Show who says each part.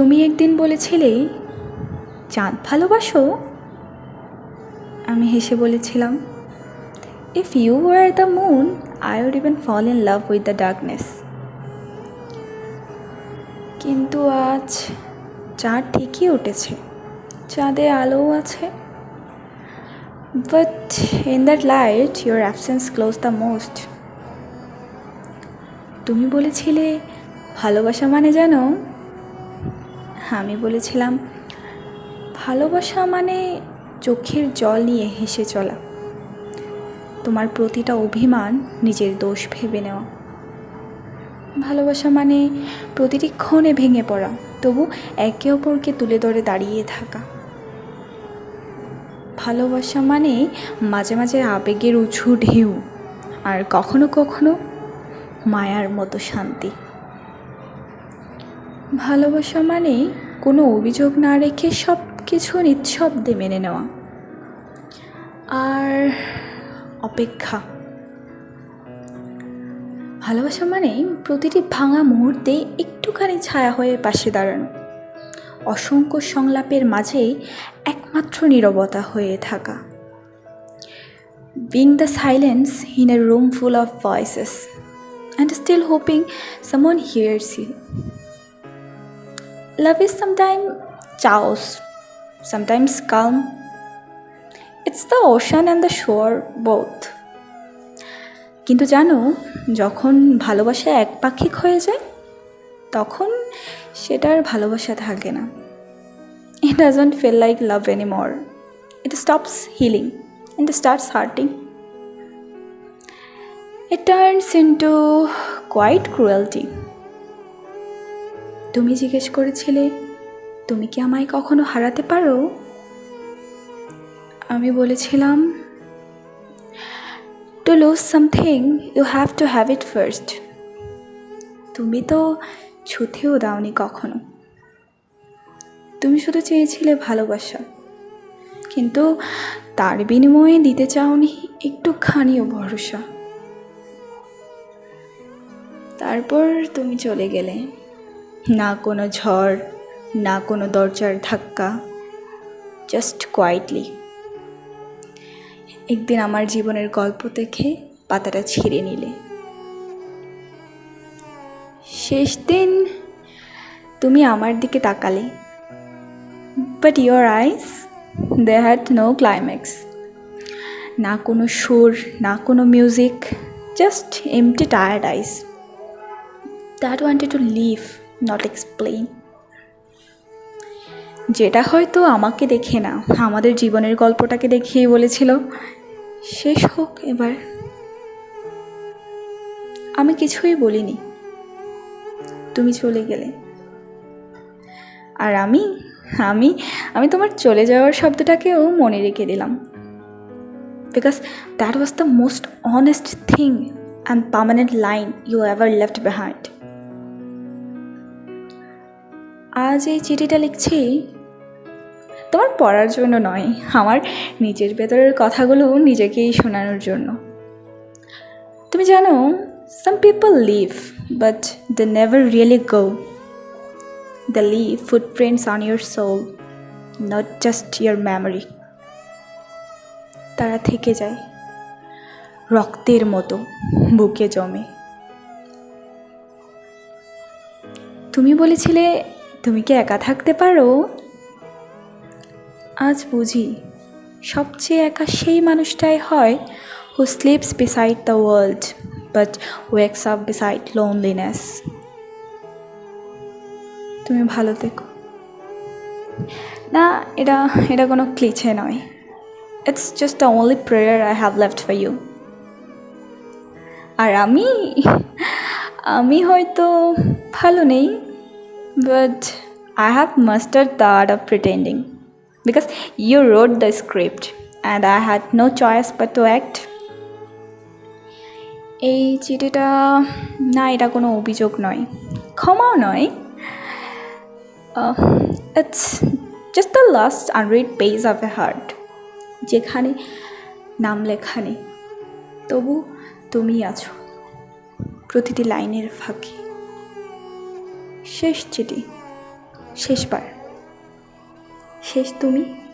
Speaker 1: তুমি একদিন বলেছিলে, চাঁদ ভালোবাসো? আমি হেসে বলেছিলাম if you were the moon I would even fall in love with the darkness কিন্তু আজ চাঁদ ঠিকই উঠেছে, চাঁদে আলোও আছে। But in that light your absence close the most তুমি বলেছিলে, ভালোবাসা মানে জানো আমি বলেছিলাম, ভালোবাসা মানে চোখের জল নিয়ে হেসে চলা। তোমার প্রতিটা অভিমান নিজের দোষ ভেবে নেওয়া। ভালোবাসা মানে প্রতিটি ক্ষণে ভেঙে পড়া, তবু একে অপরকে তুলে ধরে দাঁড়িয়ে থাকা। ভালোবাসা মানে মাঝে মাঝে আবেগের উঁচু ঢেউ, আর কখনো কখনো মায়ার মতো শান্তি। ভালোবাসা মানে কোনো অভিযোগ না রেখে সব কিছু নিঃশব্দে মেনে নেওয়া। আর অপেক্ষা। ভালোবাসা মানে প্রতিটি ভাঙা মুহূর্তে একটুখানি ছায়া হয়ে পাশে দাঁড়ানো। অসংখ্য সংলাপের মাঝে একমাত্র নীরবতা হয়ে থাকা। Being the silence in a room full of voices and still hoping someone hears you love is sometime chaos sometimes calm. It's the ocean and the shore, both. কিন্তু জানো, যখন ভালোবাসা একপাক্ষিক হয়ে যায়, তখন সেটার ভালোবাসা থাকে না it doesn't feel like love anymore it stops healing and starts hurting it turns into quite cruelty তুমি জিজ্ঞেস করেছিলে, তুমি কি আমায় কখনো হারাতে পারো? আমি বলেছিলাম to lose something you have to have it first তুমি তো ছুতেও দাওনি কখনো। তুমি শুধু চেয়েছিলে ভালোবাসা, কিন্তু তার বিনিময়ে দিতে চাওনি একটুখানিও ভরসা। তারপর তুমি চলে গেলে। না কোনো ঝড়, না কোনো দরজার ধাক্কা জাস্ট কোয়াইটলি একদিন আমার জীবনের গল্প দেখে পাতাটা ছিঁড়ে নিলে। শেষ দিন তুমি আমার দিকে তাকালে but your eyes they had no climax না কোনো সুর, না কোনো music just empty tired eyes that wanted to leave not explain যেটা হয়তো আমাকে দেখে না, আমাদের জীবনের গল্পটাকে দেখিয়ে বলেছিল। শেষ হোক এবার। আমি কিছুই বলিনি। তুমি চলে গেলে। আর আমি আমি আমি তোমার চলে যাওয়ার শব্দটাকেও মনে রেখে দিলাম। Because that was the most honest thing and permanent line you ever left behind আজ এই চিঠিটা লিখছি। তোমার পড়ার জন্য নয়, আমার নিজের ভেতরের কথাগুলো নিজেকেই শোনানোর জন্য। তুমি জানো some people leave but they never really go they leave footprints on your soul not just your memory তারা থেকে যায়, রক্তের মতো বুকে জমে। তুমি বলেছিলে তুমি কি একা থাকতে পারো? আজ বুঝি সবচেয়ে একা সেই মানুষটাই হয় who slips beside the world but wakes up beside loneliness তুমি ভালো থেকো। না, এটা এটা কোনো ক্লিচে নয়। It's just the only prayer I have left for you আর আমি আমি হয়তো ভালো নেই। But I have mastered the art of pretending because you wrote the script and I had no choice but to act. এই চিঠিটা, না, এটা কোনো অভিযোগ নয়। ক্ষমাও নয়। It's just the last unread page of a heart যেখানে নাম লেখা নেই। তবু তুমি আছো প্রতিটি লাইনের ফাঁকে। শেষ চিঠি শেষবার। শেষ তুমি?